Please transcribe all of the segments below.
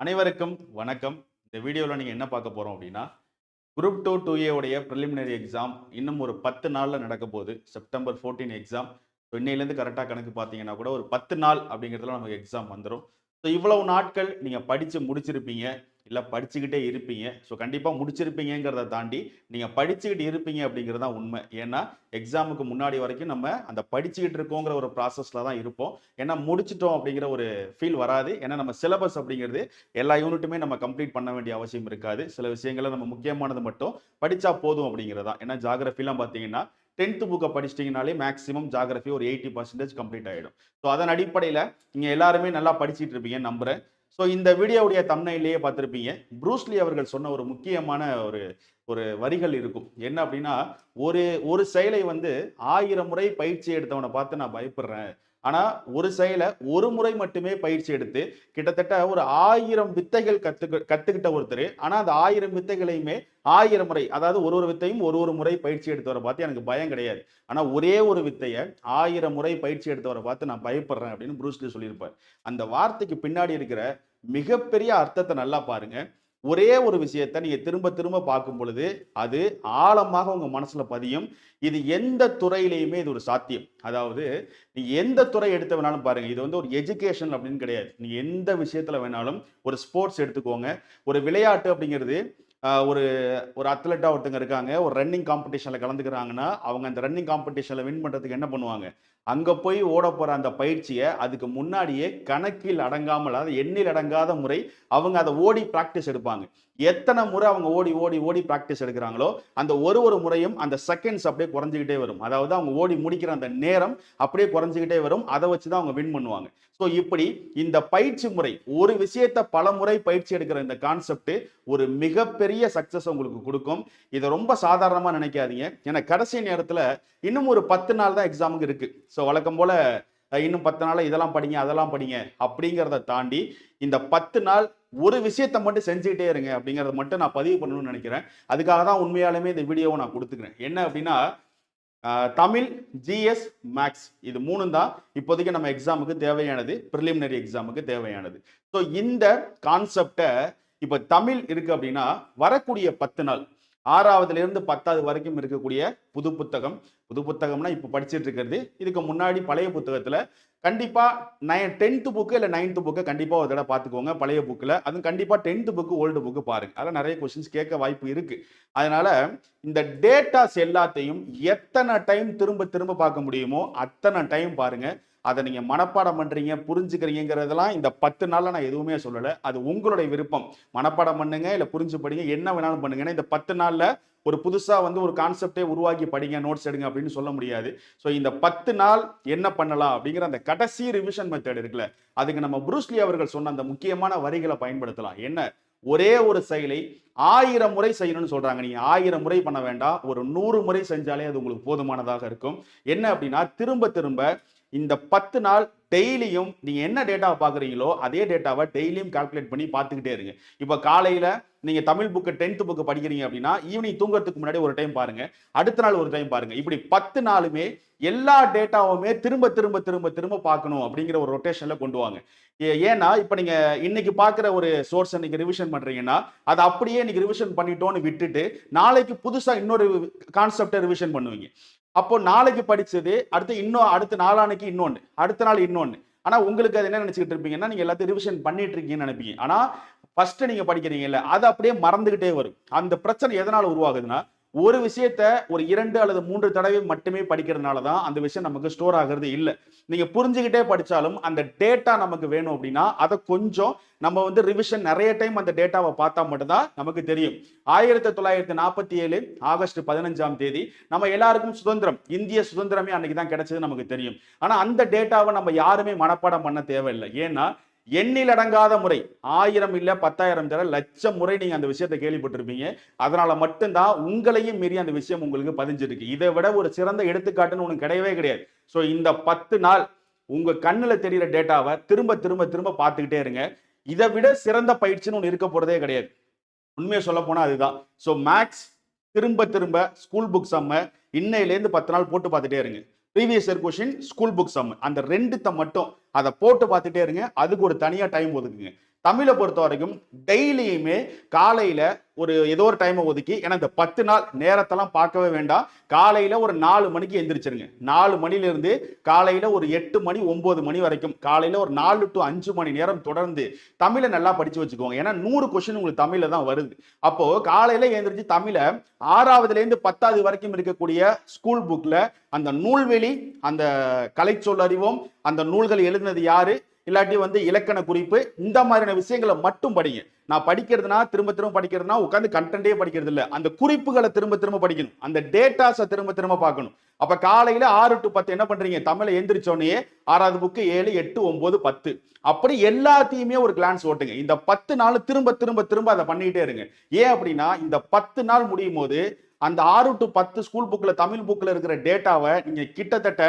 அனைவருக்கும் வணக்கம். இந்த வீடியோவில் நீங்கள் என்ன பார்க்க போகிறோம் அப்படின்னா குரூப் டூ டூ உடைய ப்ரிலிமினரி எக்ஸாம் இன்னும் ஒரு பத்து நாளில் நடக்க போகுது. செப்டம்பர் ஃபோர்டீன் எக்ஸாம் ஸோ இன்னையிலேருந்து கரெக்டாக கணக்கு பார்த்தீங்கன்னா கூட ஒரு பத்து நாள் அப்படிங்கிறதுல நமக்கு எக்ஸாம் வந்துடும் ஸோ இவ்வளவு நாட்கள் நீங்கள் படித்து முடிச்சிருப்பீங்க. இல்லை படிச்சுக்கிட்டே இருப்பீங்க. ஸோ கண்டிப்பாக முடிச்சிருப்பீங்கிறத தாண்டி நீங்கள் படிச்சுக்கிட்டு இருப்பீங்க அப்படிங்கிறது தான் உண்மை. ஏன்னா எக்ஸாமுக்கு முன்னாடி வரைக்கும் நம்ம அந்த படிச்சுக்கிட்டு இருக்கோங்கிற ஒரு ப்ராசஸில் தான் இருப்போம். ஏன்னா முடிச்சிட்டோம் அப்படிங்கிற ஒரு ஃபீல் வராது. ஏன்னா நம்ம சிலபஸ் அப்படிங்கிறது எல்லா யூனிட்டுமே நம்ம கம்ப்ளீட் பண்ண வேண்டிய அவசியம் இருக்காது. சில விஷயங்களை நம்ம முக்கியமானது மட்டும் படித்தா போதும் அப்படிங்கிறது தான். ஏன்னா ஜாகிரஃபிலாம் பார்த்தீங்கன்னா டென்த்து புக்கை படிச்சிட்டிங்கனாலே மேக்ஸிமம் ஜாகிரஃபி ஒரு எயிட்டி பர்சன்டேஜ் கம்ப்ளீட் ஆகிடும் ஸோ அதன் அடிப்படையில் நீங்கள் எல்லாருமே நல்லா படிச்சுட்டு இருப்பீங்க நம்புறேன். ஸோ இந்த வீடியோவுடைய தம்னையிலேயே பார்த்துருப்பீங்க. ப்ரூஸ்லி அவர்கள் சொன்ன ஒரு முக்கியமான ஒரு ஒரு வரிகள் இருக்கும். என்ன அப்படின்னா ஒரு ஒரு செயலை வந்து ஆயிரம் முறை பயிற்சி எடுத்தவனை பார்த்து நான் பயப்படுறேன். ஆனால் ஒரு செயலை ஒரு முறை மட்டுமே பயிற்சி எடுத்து கிட்டத்தட்ட ஒரு ஆயிரம் வித்தைகள் கற்றுக்க கற்றுக்கிட்ட ஒருத்தர். ஆனால் அந்த ஆயிரம் வித்தைகளையுமே ஆயிரம் முறை அதாவது ஒரு ஒரு வித்தையும் ஒரு ஒரு முறை பயிற்சி எடுத்தவரை பார்த்து எனக்கு பயம் கிடையாது. ஆனால் ஒரே ஒரு வித்தையை ஆயிரம் முறை பயிற்சி எடுத்தவரை பார்த்து நான் பயப்படுறேன் அப்படின்னு ப்ரூஸ்லி சொல்லியிருப்பார். அந்த வார்த்தைக்கு பின்னாடி இருக்கிற மிகப்பெரிய அர்த்தத்தை நல்லா பாருங்க. ஒரே ஒரு விஷயத்தை நீங்க திரும்ப திரும்ப பார்க்கும் பொழுது அது ஆழமாக உங்க மனசுல பதியும். இது எந்த துறையிலையுமே இது ஒரு சாத்தியம். அதாவது நீ எந்த துறை எடுத்த வேணாலும் பாருங்க. இது வந்து ஒரு எஜுகேஷன் அப்படின்னு கிடையாது. நீ எந்த விஷயத்துல வேணாலும் ஒரு ஸ்போர்ட்ஸ் எடுத்துக்கோங்க. ஒரு விளையாட்டு அப்படிங்கிறது ஒரு ஒரு அத்லெட்டாக ஒருத்தங்க இருக்காங்க. ஒரு ரன்னிங் காம்படிஷன்ல கலந்துக்கிறாங்கன்னா அவங்க அந்த ரன்னிங் காம்படிஷன்ல வின் பண்றதுக்கு என்ன பண்ணுவாங்க? அங்கே போய் ஓட போகிற அந்த பயிற்சியை அதுக்கு முன்னாடியே கணக்கில் அடங்காமல் அதாவது எண்ணில் அடங்காத முறை அவங்க அதை ஓடி ப்ராக்டிஸ் எடுப்பாங்க. எத்தனை முறை அவங்க ஓடி ஓடி ஓடி ப்ராக்டிஸ் எடுக்கிறாங்களோ அந்த ஒரு ஒரு முறையும் அந்த செகண்ட்ஸ் அப்படியே குறைஞ்சிக்கிட்டே வரும். அதாவது அவங்க ஓடி முடிக்கிற அந்த நேரம் அப்படியே குறைஞ்சிக்கிட்டே வரும். அதை வச்சு தான் அவங்க வின் பண்ணுவாங்க. ஸோ இப்படி இந்த பயிற்சி முறை ஒரு விஷயத்தை பல முறை பயிற்சி எடுக்கிற இந்த கான்செப்ட் ஒரு மிகப்பெரிய சக்சஸ் உங்களுக்கு கொடுக்கும். இதை ரொம்ப சாதாரணமாக நினைக்காதீங்க. ஏன்னா கடைசி நேரத்தில் இன்னும் ஒரு பத்து நாள் தான் எக்ஸாமுக்கு இருக்குது ஸோ வழக்கம் போல் இன்னும் பத்து நாள் இதெல்லாம் படிங்க அதெல்லாம் படிங்க அப்படிங்கிறத தாண்டி இந்த பத்து நாள் ஒரு விஷயத்தை மட்டும் செஞ்சுக்கிட்டே இருங்க அப்படிங்கிறத மட்டும் நான் பதிவு பண்ணணும்னு நினைக்கிறேன். அதுக்காக தான் உண்மையாலுமே இந்த வீடியோவை நான் கொடுத்துக்கிறேன். என்ன அப்படின்னா தமிழ் ஜிஎஸ் மேக்ஸ் இது மூணும் தான் இப்போதைக்கு நம்ம எக்ஸாமுக்கு தேவையானது ப்ரிலிமினரி எக்ஸாமுக்கு தேவையானது. ஸோ இந்த கான்செப்டை இப்போ தமிழ் இருக்குது அப்படின்னா வரக்கூடிய பத்து நாள் ஆறாவதுல இருந்து பத்தாவது வரைக்கும் இருக்கக்கூடிய புது புத்தகம். புது புத்தகம்னா இப்போ படிச்சுட்டு இருக்கிறது. இதுக்கு முன்னாடி பழைய புத்தகத்துல கண்டிப்பா நைன் டென்த்து புக்கு இல்லை நைன்த்து புக்கை கண்டிப்பாக ஒரு தடவை பார்த்துக்கோங்க. பழைய புக்கில் அதுவும் கண்டிப்பாக டென்த்து புக்கு ஓல்டு புக்கு பாருங்க. அதெல்லாம் நிறைய கொஸ்டின்ஸ் கேட்க வாய்ப்பு இருக்கு. அதனால இந்த டேட்டாஸ் எல்லாத்தையும் எத்தனை டைம் திரும்ப திரும்ப பார்க்க முடியுமோ அத்தனை டைம் பாருங்க. அதை நீங்க மனப்பாடம் பண்றீங்க புரிஞ்சுக்கிறீங்கிறதெல்லாம் இந்த பத்து நாள்ல நான் எதுவுமே சொல்லலை. அது உங்களுடைய விருப்பம். மனப்பாடம் பண்ணுங்க இல்லை புரிஞ்சு படிங்க என்ன வேணாலும் பண்ணுங்க. ஏன்னா இந்த பத்து நாள்ல ஒரு புதுசா வந்து ஒரு கான்செப்டே உருவாக்கி படிங்க நோட்ஸ் எடுங்க அப்படின்னு சொல்ல முடியாது. ஸோ இந்த பத்து நாள் என்ன பண்ணலாம் அப்படிங்கிற அந்த கடைசி ரிவிஷன் மெத்தட் இருக்குல்ல அதுக்கு நம்ம புருஸ்லி அவர்கள் சொன்ன அந்த முக்கியமான வரிகளை பயன்படுத்தலாம். என்ன? ஒரே ஒரு செயலை ஆயிரம் முறை செய்யணும்னு சொல்றாங்க. நீங்க ஆயிரம் முறை பண்ண வேண்டாம். ஒரு நூறு முறை செஞ்சாலே அது உங்களுக்கு போதுமானதாக இருக்கும். என்ன அப்படின்னா திரும்ப திரும்ப இந்த பத்து நாள் டெய்லியும் நீங்கள் என்ன டேட்டாவை பார்க்குறீங்களோ அதே டேட்டாவை டெய்லியும் கால்குலேட் பண்ணி பார்த்துக்கிட்டே இருங்க. இப்போ காலையில் நீங்க தமிழ் புக்கு டென்த் புக்கு படிக்கிறீங்க அப்படின்னா ஈவினிங் தூங்குறதுக்கு முன்னாடி ஒரு டைம் பாருங்க. அடுத்த நாள் ஒரு டைம் பாருங்க. இப்படி பத்து நாளுமே எல்லா டேட்டாவுமே திரும்ப திரும்ப திரும்ப திரும்ப பார்க்கணும் அப்படிங்கிற ஒரு ரொட்டேஷன்ல கொண்டு வாங்க. ஏ- ஏன்னா இப்போ நீங்க இன்னைக்கு பார்க்குற ஒரு சோர்ஸை நீங்கள் ரிவிஷன் பண்றீங்கன்னா அதை அப்படியே இன்னைக்கு ரிவிஷன் பண்ணிட்டோன்னு விட்டுட்டு நாளைக்கு புதுசா இன்னொரு கான்செப்டை ரிவிஷன் பண்ணுவீங்க. அப்போ நாளைக்கு படிச்சது அடுத்து இன்னும் அடுத்த நாளானைக்கு இன்னொன்று அடுத்த நாள் இன்னொன்று ஆனால் உங்களுக்கு அது என்ன நினச்சிக்கிட்டு இருப்பீங்கன்னா நீங்கள் எல்லாத்தையும் ரிவிஷன் பண்ணிட்டு இருக்கீங்கன்னு நினைப்பீங்க. ஆனால் ஃபர்ஸ்ட் நீங்கள் படிக்கிறீங்கல்ல அது அப்படியே மறந்துக்கிட்டே வரும். அந்த பிரச்சனை எதனால் உருவாகுதுன்னா ஒரு விஷயத்த ஒரு இரண்டு அல்லது மூன்று தடவை மட்டுமே படிக்கிறதுனால தான் அந்த விஷயம் நமக்கு ஸ்டோர் ஆகிறது இல்லை. நீங்கள் புரிஞ்சுக்கிட்டே படித்தாலும் அந்த டேட்டா நமக்கு வேணும் அப்படின்னா அதை கொஞ்சம் நம்ம வந்து ரிவிஷன் நிறைய டைம் அந்த டேட்டாவை பார்த்தா மட்டும்தான் நமக்கு தெரியும். ஆயிரத்தி தொள்ளாயிரத்தி நாற்பத்தி ஏழு ஆகஸ்ட் பதினஞ்சாம் தேதி நம்ம எல்லாருக்கும் சுதந்திரம். இந்திய சுதந்திரமே அன்னைக்கு தான் கிடைச்சது நமக்கு தெரியும். ஆனால் அந்த டேட்டாவை நம்ம யாருமே மனப்பாடம் பண்ண தேவையில்லை. ஏன்னா எண்ணில் அடங்காத முறை. ஆயிரம் இல்லை பத்தாயிரம் தர லட்சம் முறை நீங்கள் அந்த விஷயத்தை கேள்விப்பட்டிருப்பீங்க. அதனால மட்டும்தான் உங்களையும் மீறி அந்த விஷயம் உங்களுக்கு பதிஞ்சிருக்கு. இதை விட ஒரு சிறந்த எடுத்துக்காட்டுன்னு ஒன்று கிடையவே கிடையாது. ஸோ இந்த பத்து நாள் உங்க கண்ணில் தெரிகிற டேட்டாவை திரும்ப திரும்ப திரும்ப பார்த்துக்கிட்டே இருங்க. இதை விட சிறந்த பயிற்சின்னு ஒன்று இருக்க போறதே கிடையாது. உண்மையை சொல்ல போனால் அதுதான். ஸோ மேக்ஸ் திரும்ப திரும்ப ஸ்கூல் புக் சம்ம இன்னையிலேருந்து பத்து நாள் போட்டு பார்த்துட்டே இருங்க. Previous year question school book sum அந்த ரெண்டுத்த மட்டும் அதை போட்டு பார்த்துட்டே இருங்க. அதுக்கு ஒரு தனியாக டைம் ஒதுக்குங்க. தமிழை பொறுத்த வரைக்கும் டெய்லியுமே காலையில் ஒரு ஏதோ ஒரு டைமை ஒதுக்கி ஏன்னா இந்த பத்து நாள் நேரத்தெல்லாம் பார்க்கவே வேண்டாம். காலையில் ஒரு நாலு மணிக்கு எந்திரிச்சிருங்க. நாலு மணிலேருந்து காலையில் ஒரு எட்டு மணி ஒம்பது மணி வரைக்கும் காலையில் ஒரு நாலு டு அஞ்சு மணி நேரம் தொடர்ந்து தமிழை நல்லா படித்து வச்சுக்கோங்க. ஏன்னா நூறு கொஷின் உங்களுக்கு தமிழில் தான் வருது. அப்போது காலையில் எழுந்திரிச்சு தமிழை ஆறாவதுலேருந்து பத்தாவது வரைக்கும் இருக்கக்கூடிய ஸ்கூல் புக்கில் அந்த நூல்வெளி அந்த கலைச்சொல் அறிவோம் அந்த நூல்கள் எழுதினது யாரு? இல்லாட்டி வந்து இலக்கண குறிப்பு இந்த மாதிரியான விஷயங்களை மட்டும் படிங்க. நான் படிக்கிறதுனா திரும்ப திரும்ப படிக்கிறதுனா உட்காந்து கண்டென்ட்டே படிக்கிறது இல்லை. அந்த குறிப்புகளை திரும்ப திரும்ப படிக்கணும். அந்த டேட்டாஸை திரும்ப திரும்ப பார்க்கணும். அப்ப காலையில ஆறு டு பத்து என்ன பண்றீங்க? தமிழை எந்திரிச்சோடனே ஆறாவது புக்கு ஏழு எட்டு ஒன்பது பத்து. அப்படி எல்லாத்தையுமே ஒரு கிளான்ஸ் ஓட்டுங்க. இந்த பத்து நாள் திரும்ப திரும்ப திரும்ப அதை பண்ணிக்கிட்டே இருங்க. ஏன் அப்படின்னா இந்த பத்து நாள் முடியும் போது அந்த ஆறு டு பத்து ஸ்கூல் புக்கில் தமிழ் புக்கில் இருக்கிற டேட்டாவை நீங்கள் கிட்டத்தட்ட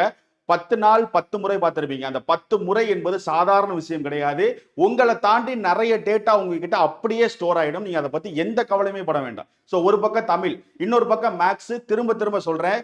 பத்து நாள் பத்து முறை பார்த்துருப்பீங்க. அந்த பத்து முறை என்பது சாதாரண விஷயம் கிடையாது. உங்களை தாண்டி நிறைய டேட்டா உங்ககிட்ட அப்படியே ஸ்டோர் ஆகிடும் நீங்கள் அதை பற்றி எந்த கவலையுமே பட வேண்டாம். ஸோ ஒரு பக்கம் தமிழ் இன்னொரு பக்கம் மேக்ஸு திரும்ப திரும்ப சொல்கிறேன்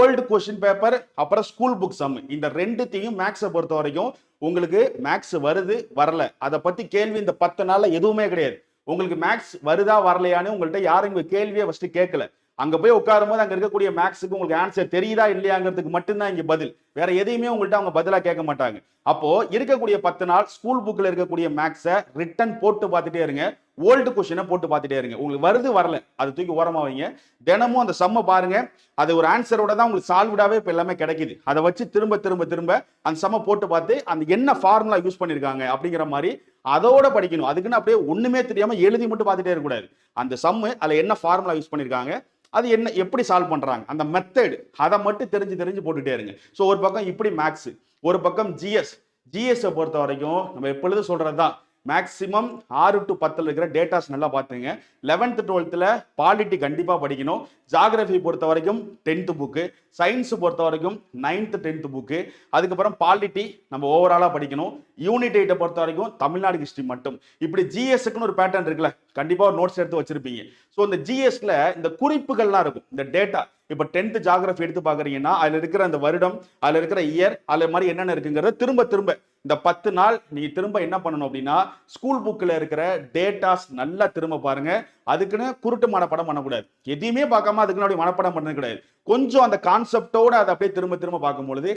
ஓல்டு கொஸ்டின் பேப்பர் அப்புறம் ஸ்கூல் புக் சம் இந்த ரெண்டுத்தையும் மேக்ஸை பொறுத்த வரைக்கும் உங்களுக்கு மேக்ஸ் வருது வரல. அதை பற்றி கேள்வி இந்த பத்து நாளில் எதுவுமே கிடையாது. உங்களுக்கு மேக்ஸ் வருதா வரலையான்னு உங்கள்கிட்ட யாரும் இங்கே கேள்வியே ஃபர்ஸ்ட் கேட்கல. அங்க போய் உட்காரும்போது அங்கே அங்க இருக்கக்கூடிய மேக்ஸுக்கு உங்களுக்கு ஆன்சர் தெரியுதா இல்லையாங்கிறதுக்கு மட்டும்தான் இங்க பதில். வேற எதையுமே உங்கள்கிட்ட அவங்க பதிலா கேட்க மாட்டாங்க. அப்போ இருக்கக்கூடிய பத்து நாள் ஸ்கூல் புக்ல இருக்கக்கூடிய மேக்ஸை ரிட்டன் போட்டு பார்த்துட்டே இருங்க. ஓல்டு கொஸ்டினை போட்டு பார்த்துட்டே இருங்க. உங்களுக்கு வருது வரல. அது தூக்கி ஓரமாக வைங்க. தினமும் அந்த சம்மை பாருங்க. அது ஒரு ஆன்சரோட தான் உங்களுக்கு சால்வ்டாவே இப்போ எல்லாமே கிடைக்குது. அதை வச்சு திரும்ப திரும்ப திரும்ப அந்த சம்மை போட்டு பார்த்து அந்த என்ன ஃபார்முலா யூஸ் பண்ணியிருக்காங்க அப்படிங்கிற மாதிரி அதோட படிக்கணும். அதுக்குன்னு அப்படியே ஒண்ணுமே தெரியாம எழுதி மட்டும் பார்த்துட்டே இருக்கக்கூடாது அந்த சம்மு அதில் என்ன ஃபார்முலா யூஸ் பண்ணியிருக்காங்க அது என்ன எப்படி சால்வ் பண்றாங்க அந்த மெத்தட் அதை மட்டும் தெரிஞ்சு தெரிஞ்சு போட்டுட்டே இருங்க. ஸோ ஒரு பக்கம் இப்படி மேக்ஸ் ஒரு பக்கம் ஜிஎஸ் ஜிஎஸ்ஸை பொறுத்த வரைக்கும் நம்ம எப்பொழுதும் சொல்கிறது தான் மேக்ஸிமம் ஆறு டு பத்தில் இருக்கிற டேட்டாஸ் நல்லா பார்த்துங்க. லெவன்த்து டுவெல்த்தில் பாலிட்டி கண்டிப்பாக படிக்கணும். ஜாகிரபி பொறுத்த வரைக்கும் டென்த்து புக்கு சயின்ஸ் பொறுத்த வரைக்கும் நைன்த்து டென்த்து புக்கு அதுக்கப்புறம் பாலிட்டி நம்ம ஓவராலாக படிக்கணும். யூனிட் எயிட்டை பொறுத்த வரைக்கும் தமிழ்நாடு ஹிஸ்ட்ரி மட்டும். இப்படி ஜிஎஸ்க்குன்னு ஒரு பேட்டர்ன் இருக்குல்ல கண்டிப்பாக ஒரு நோட்ஸ் எடுத்து வச்சிருப்பீங்க. ஸோ இந்த ஜிஎஸ்ல இந்த குறிப்புகள்லாம் இருக்கும். இந்த டேட்டா இப்போ டென்த் ஜாகிரபி எடுத்து பார்க்குறீங்கன்னா அதில் இருக்கிற அந்த வருடம் அதில் இருக்கிற இயர் அதில் மாதிரி என்னென்ன இருக்குங்கிறத திரும்ப திரும்ப இந்த பத்து நாள் நீங்கள் திரும்ப என்ன பண்ணணும் அப்படின்னா ஸ்கூல் புக்கில் இருக்கிற டேட்டாஸ் நல்லா திரும்ப பாருங்க. அதுக்குன்னு குருட்டு மனப்படம் பண்ணக்கூடாது. எதையுமே பார்க்காம அதுக்குன்னு அப்படி மனப்படம் பண்ணது கிடையாது. கொஞ்சம் அந்த கான்செப்டோட அதை அப்படியே திரும்ப திரும்ப பார்க்கும் பொழுது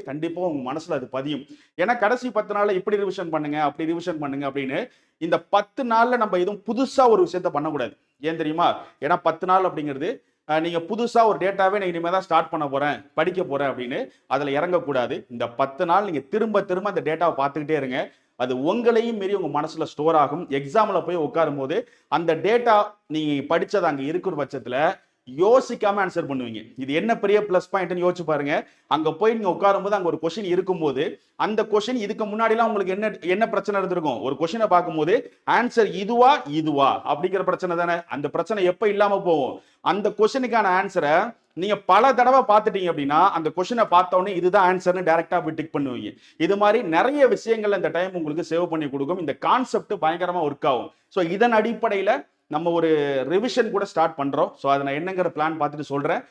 உங்கள் மனசில் அது பதியும். ஏன்னா கடைசி பத்து நாளில் இப்படி ரிவிஷன் பண்ணுங்க அப்படி ரிவிஷன் பண்ணுங்க அப்படின்னு இந்த பத்து நாளில் நம்ம எதுவும் புதுசாக ஒரு விஷயத்த பண்ணக்கூடாது. ஏன் தெரியுமா? ஏன்னா பத்து நாள் அப்படிங்கிறது நீங்கள் புதுசாக ஒரு டேட்டாவே நான் இனிமேல் தான் ஸ்டார்ட் பண்ண போகிறேன் படிக்க போகிறேன் அப்படின்னு அதில் இறங்கக்கூடாது. இந்த பத்து நாள் நீங்கள் திரும்ப திரும்ப அந்த டேட்டாவை பார்த்துக்கிட்டே இருங்க. அது உங்களையும் மீறி உங்கள் மனசில் ஸ்டோர் ஆகும். எக்ஸாமில் போய் உட்காரும் போது அந்த டேட்டா நீங்கள் படித்தது அங்கே இருக்கிற பட்சத்தில் யோசிக்காம ஆன்சர் பண்ணுவீங்க. இது என்ன பெரிய ப்ளஸ் பாயிண்ட்னு யோசிச்சு பாருங்க. அங்க போய் நீங்க உட்காரும்போது அங்க ஒரு கொஸ்டின் இருக்கும்போது அந்த கொஸ்டின் இதுக்கு முன்னாடிலாம் உங்களுக்கு என்ன என்ன பிரச்சனை இருந்திருக்கும்? ஒரு கொஸ்டினை பார்க்கும்போது ஆன்சர் இதுவா இதுவா? அப்படிங்கிற பிரச்சனை தானே. அந்த பிரச்சனை எப்ப இல்லாம போகும்? அந்த கொஸ்டினுக்கான ஆன்சரை நீங்க பல தடவை பார்த்துட்டீங்க அப்படின்னா அந்த கொஸ்டினை பார்த்தோன்னே இதுதான் ஆன்சர்னு டேரக்டா போய் டிக் பண்ணுவீங்க. இது மாதிரி நிறைய விஷயங்கள் இந்த டைம் உங்களுக்கு சேவ் பண்ணி கொடுக்கும். இந்த கான்செப்ட் பயங்கரமா ஒர்க் ஆகும். ஸோ இதன் அடிப்படையில நம்ம ஒரு ரிவிஷன் கூட ஸ்டார்ட் பண்ணுறோம் ஸோ அதை நான் என்னங்கிற பிளான் பார்த்துட்டு சொல்கிறேன்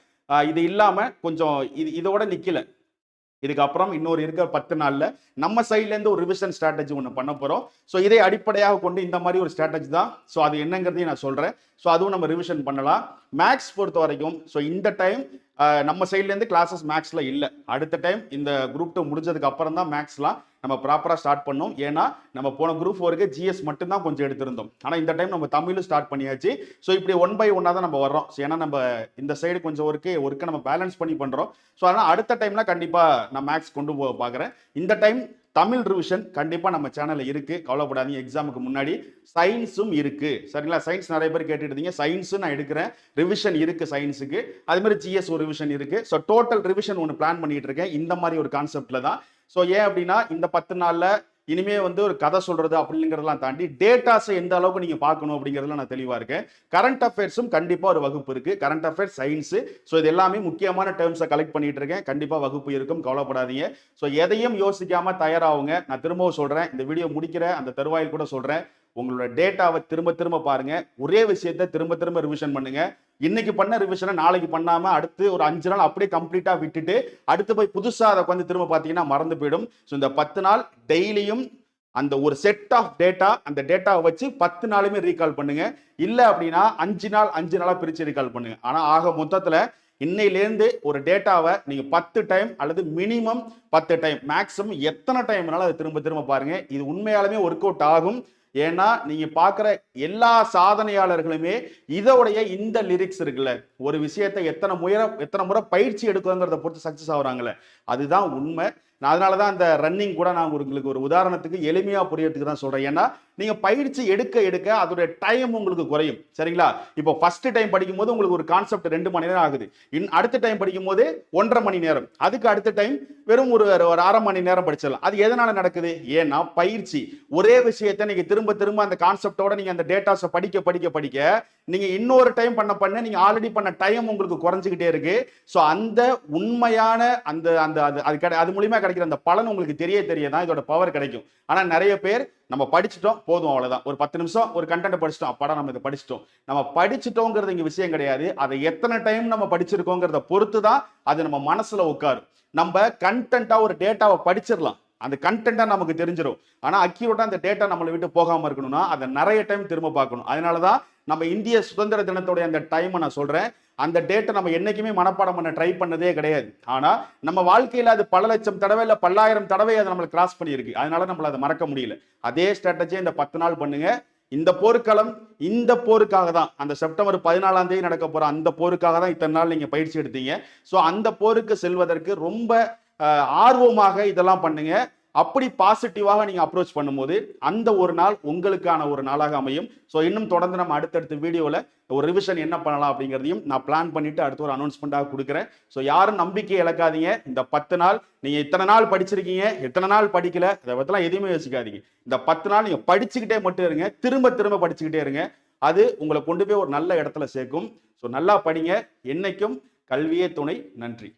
இது இல்லாமல் கொஞ்சம் இது இதோட நிற்கல இதுக்கப்புறம் இன்னொரு இருக்கிற பத்து நாளில் நம்ம சைட்லேருந்து ஒரு ரிவிஷன் ஸ்ட்ராட்டஜி ஒன்று பண்ண போகிறோம் ஸோ இதை அடிப்படையாக கொண்டு இந்த மாதிரி ஒரு ஸ்ட்ராட்டஜி தான். ஸோ அது என்னங்கிறதையும் நான் சொல்கிறேன் ஸோ அதுவும் நம்ம ரிவிஷன் பண்ணலாம். மேக்ஸ் பொறுத்த வரைக்கும் ஸோ இந்த டைம் நம்ம சைட்லேருந்து கிளாஸஸ் மேக்ஸில் இல்லை. அடுத்த டைம் இந்த குரூப் டூ முடிஞ்சதுக்கு அப்புறம் தான் மேக்ஸ்லாம் நம்ம ப்ராப்பராக ஸ்டார்ட் பண்ணோம். ஏன்னா நம்ம போன குரூப் ஃபோருக்கு ஜிஎஸ் மட்டும்தான் கொஞ்சம் எடுத்திருந்தோம். ஆனால் இந்த டைம் நம்ம தமிழும் ஸ்டார்ட் பண்ணியாச்சு. ஸோ இப்படி ஒன் பை ஒன்னாக தான் நம்ம வர்றோம். ஸோ ஏன்னா நம்ம இந்த சைடு கொஞ்சம் ஒர்க்கு ஒர்க்கை நம்ம பேலன்ஸ் பண்ணி பண்ணுறோம் ஸோ அதனால் அடுத்த டைம்லாம் கண்டிப்பாக நான் மேக்ஸ் கொண்டு போக பார்க்குறேன். இந்த டைம் தமிழ் ரிவிஷன் கண்டிப்பாக நம்ம சேனலில் இருக்குது கவலைப்படாதீங்க எக்ஸாமுக்கு முன்னாடி. சயின்ஸும் இருக்குது சரிங்களா? சயின்ஸ் நிறைய பேர் கேட்டுட்டு இருந்தீங்க. சயின்ஸும் நான் எடுக்கிறேன். ரிவிஷன் இருக்குது சயின்ஸுக்கு அதுமாதிரி ஜிஎஸ்ஓ ஜிஎஸ் ஒரு ரிவிஷன் இருக்குது ஸோ டோட்டல் ரிவிஷன் ஒன்று பிளான் பண்ணிகிட்டு இருக்கேன். இந்த மாதிரி ஒரு கான்செப்டில் தான். ஸோ ஏன் அப்படின்னா இந்த பத்து நாளில் இனிமே வந்து ஒரு கதை சொல்றது அப்படிங்கிறதெல்லாம் தாண்டி டேட்டாஸை எந்த அளவுக்கு நீங்க பார்க்கணும் அப்படிங்கிறதுல நான் தெளிவா இருக்கேன். கரண்ட் அஃபேர்ஸும் கண்டிப்பா ஒரு வகுப்பு இருக்கு. கரண்ட் அஃபேர்ஸ் சயின்ஸ் ஸோ இது எல்லாமே முக்கியமான டேர்ம்ஸை கலெக்ட் பண்ணிட்டு இருக்கேன். கண்டிப்பா வகுப்பு இருக்கும். கவலைப்படாதீங்க. ஸோ எதையும் யோசிக்காம தயாராகுங்க. நான் திரும்பவும் சொல்றேன். இந்த வீடியோ முடிக்கிற அந்த தருவாயில் கூட சொல்றேன். உங்களோட டேட்டாவை திரும்ப திரும்ப பாருங்க. ஒரே விஷயத்தை திரும்ப திரும்ப ரிவிஷன் பண்ணுங்க. இன்னைக்கு பண்ண ரிவிஷனை நாளைக்கு பண்ணாம அடுத்து ஒரு அஞ்சு நாள் அப்படியே கம்ப்ளீட்டா விட்டுட்டு அடுத்து போய் புதுசா அதை வந்து திரும்ப பார்த்தீங்கன்னா மறந்து போயிடும். ஸோ இந்த பத்து நாள் டெய்லியும் அந்த ஒரு செட் ஆஃப் டேட்டா அந்த டேட்டாவை வச்சு பத்து நாளுமே ரீகால் பண்ணுங்க. இல்லை அப்படின்னா அஞ்சு நாள் அஞ்சு நாளா பிரிச்சு ரீகால் பண்ணுங்க. ஆனா ஆக மொத்தத்துல இன்னையிலேருந்து ஒரு டேட்டாவை நீங்க பத்து டைம் அல்லது மினிமம் பத்து டைம் மேக்ஸிமம் எத்தனை டைம் வேணாலும் அதை திரும்ப திரும்ப பாருங்க. இது உண்மையாலுமே ஒர்க் அவுட் ஆகும். ஏன்னா நீங்க பார்க்குற எல்லா சாதனையாளர்களுமே இதோடைய இந்த லிரிக்ஸ் இருக்குல்ல. ஒரு விஷயத்தை எத்தனை முயற எத்தனை முறை பயிற்சி எடுக்கிறோங்கிறத பொறுத்து சக்சஸ் ஆகுறாங்கல்ல. அதுதான் உண்மை. நான் அதனால தான் அந்த ரன்னிங் கூட நான் உங்களுக்கு ஒரு உதாரணத்துக்கு எளிமையாக புரியறதுக்கு தான் சொல்கிறேன் ஏன்னா நீங்கள் பயிற்சி எடுக்க எடுக்க அதோட டைம் உங்களுக்கு குறையும். சரிங்களா? இப்போ ஃபர்ஸ்ட் டைம் படிக்கும் போது உங்களுக்கு ஒரு கான்செப்ட் ரெண்டு மணி நேரம் ஆகுது. இன் அடுத்த டைம் படிக்கும் போது ஒன்றரை மணி நேரம். அதுக்கு அடுத்த டைம் வெறும் ஒரு ஒரு அரை மணி நேரம் படிச்சிடலாம். அது எதனால் நடக்குது? ஏன்னா பயிற்சி. ஒரே விஷயத்தை நீங்கள் திரும்ப திரும்ப அந்த கான்செப்டோட நீங்கள் அந்த டேட்டாஸை படிக்க படிக்க படிக்க நீங்க இன்னொரு டைம் பண்ண பண்ண நீங்க ஆல்ரெடி பண்ண டைம் உங்களுக்கு குறைஞ்சிக்கிட்டே இருக்கு. ஸோ அந்த உண்மையான அந்த அந்த அது அது கிடை அது மூலியமா கிடைக்கிற அந்த பலன் உங்களுக்கு தெரிய தெரிய தான் இதோட பவர் கிடைக்கும். ஆனா நிறைய பேர் நம்ம படிச்சிட்டோம் போதும் அவ்வளவுதான். ஒரு பத்து நிமிஷம் ஒரு கண்டென்ட் படிச்சிட்டோம் படம் நம்ம இதை படிச்சிட்டோம். நம்ம படிச்சிட்டோங்கிறது இங்க விஷயம் கிடையாது. அதை எத்தனை டைம் நம்ம படிச்சிருக்கோங்கிறத பொறுத்து தான் அது நம்ம மனசுல உட்காரும். நம்ம கண்டென்ட்டா ஒரு டேட்டாவை படிச்சிடலாம். அந்த கண்டென்ட்டாக நமக்கு தெரிஞ்சிடும் ஆனால் அக்யூரேட்டாக அந்த டேட்டா நம்மளை விட்டு போகாமல் இருக்கணும்னா அதை நிறைய டைம் திரும்ப பார்க்கணும். அதனால தான் நம்ம இந்திய சுதந்திர தினத்துடைய அந்த டைமை நான் சொல்கிறேன் அந்த டேட்டை நம்ம என்றைக்குமே மனப்பாடம் பண்ண ட்ரை பண்ணதே கிடையாது. ஆனால் நம்ம வாழ்க்கையில் அது பல லட்சம் தடவை இல்லை பல்லாயிரம் தடவை அதை நம்மளை கிராஸ் பண்ணியிருக்கு. அதனால நம்மளை அதை மறக்க முடியல. அதே ஸ்ட்ராட்டஜியை இந்த பத்து நாள் பண்ணுங்க. இந்த போர்க்களம் இந்த போருக்காக தான். அந்த செப்டம்பர் பதினாலாம் தேதி நடக்க போகிற அந்த போருக்காக தான் இத்தனை நாள் நீங்கள் பயிற்சி எடுத்தீங்க. ஸோ அந்த போருக்கு செல்வதற்கு ரொம்ப ஆர்வமாக இதெல்லாம் பண்ணுங்க. அப்படி பாசிட்டிவாக நீங்கள் அப்ரோச் பண்ணும்போது அந்த ஒரு நாள் உங்களுக்கான ஒரு நாளாக அமையும். ஸோ இன்னும் தொடர்ந்து நம்ம அடுத்தடுத்த வீடியோவில் ஒரு ரிவிஷன் என்ன பண்ணலாம் அப்படிங்கிறதையும் நான் பிளான் பண்ணிட்டு அடுத்து ஒரு அனௌன்ஸ்மெண்ட்டாக கொடுக்குறேன். ஸோ யாரும் நம்பிக்கை இழக்காதீங்க. இந்த பத்து நாள் நீங்கள் இத்தனை நாள் படிச்சிருக்கீங்க எத்தனை நாள் படிக்கல அதை பற்றிலாம் எதுவுமே யோசிக்காதீங்க. இந்த பத்து நாள் நீங்கள் படிச்சுக்கிட்டே மட்டும் இருங்க திரும்ப திரும்ப படிச்சுக்கிட்டே இருங்க. அது உங்களை கொண்டு போய் ஒரு நல்ல இடத்துல சேர்க்கும். ஸோ நல்லா படிங்க. என்றைக்கும் கல்வியே துணை. நன்றி.